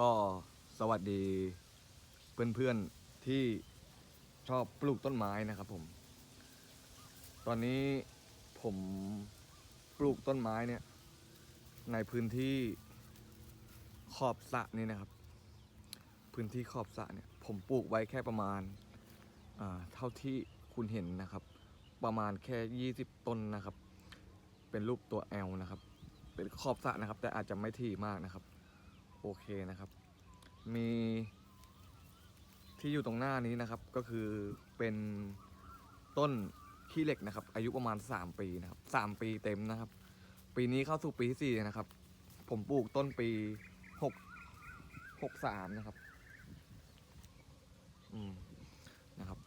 ก็สวัสดีเพื่อนๆที่ชอบปลูกต้นไม้นะครับผม ตอนนี้ผมปลูกต้นไม้เนี่ย ในพื้นที่ขอบสระนี่นะครับ พื้นที่ขอบสระเนี่ย ผมปลูกไว้แค่ประมาณเท่าที่คุณเห็นนะครับ ประมาณแค่ 20 ต้นนะครับ เป็นรูปตัวแอลนะครับ เป็นขอบสระนะครับ แต่อาจจะไม่ถี่มากนะครับ โอเคนะครับ มีที่อยู่ตรงหน้านี้นะครับ ก็คือเป็นต้นขี้เหล็กนะครับ อายุประมาณ 3 ปีนะครับ 3 ปีเต็มนะครับ ปีนี้เข้าสู่ปีที่สี่นะครับ ผมปลูกต้นปีหกหกสามนะครับ อืมนะครับ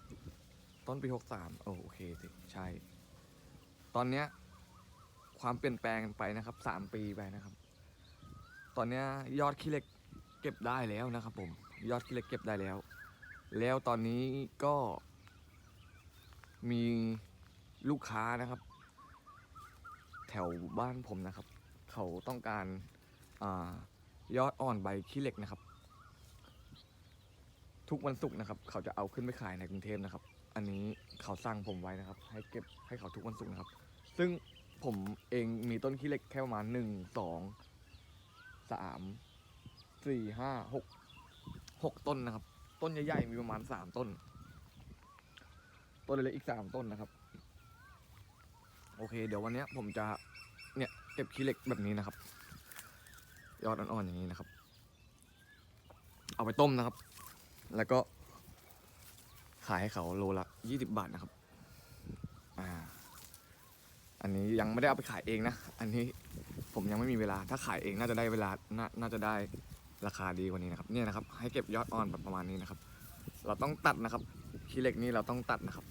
ต้นปีหกสามโอโอเคสิใช่ ตอนเนี้ยความเปลี่ยนแปลงไปนะครับสามปีไปนะครับ ตอนนี้ยอดขี้เหล็กเก็บได้แล้วนะครับผม ยอดขี้เหล็กเก็บได้แล้ว แล้วตอนนี้ก็มีลูกค้านะครับ แถวบ้านผมนะครับ เขาต้องการอายอดอ่อนใบขี้เหล็กนะครับ ทุกวันศุกร์นะครับ เขาจะเอาขึ้นไปขายในกรุงเทพนะครับ อันนี้เขาสั่งผมไว้นะครับ ให้เก็บให้เขาทุกวันศุกร์นะครับ ซึ่งผมเองมีต้นขี้เหล็กแค่ประมาณหนึ่งสอง สามสี่ห้าหกหกต้นนะครับ ต้นใหญ่ๆมีประมาณสามต้น ต้นเล็กๆอีกสามต้นนะครับ โอเค เดี๋ยววันนี้ผมจะเนี่ยเก็บขี้เหล็กแบบนี้นะครับ ยอดอ่อนๆอย่างนี้นะครับ เอาไปต้มนะครับ แล้วก็ขายให้เขาโลละยี่สิบบาทนะครับ อ่า อันนี้ยังไม่ได้เอาไปขายเองนะ อันนี้ ผมยังไม่มีเวลา ถ้าขายเองน่าจะได้เวลาน่าน่าจะได้ราคาดีกว่านี้นะครับ เนี่ยนะครับ ให้เก็บยอดอ่อนแบบประมาณนี้นะครับ เราต้องตัดนะครับขี้เหล็กนี่เราต้องตัดนะครับ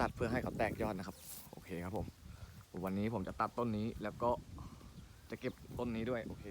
ตัดเพื่อให้เขาแตกยอดนะครับ โอเคครับผม วันนี้ผมจะตัดต้นนี้แล้วก็จะเก็บต้นนี้ด้วย โอเค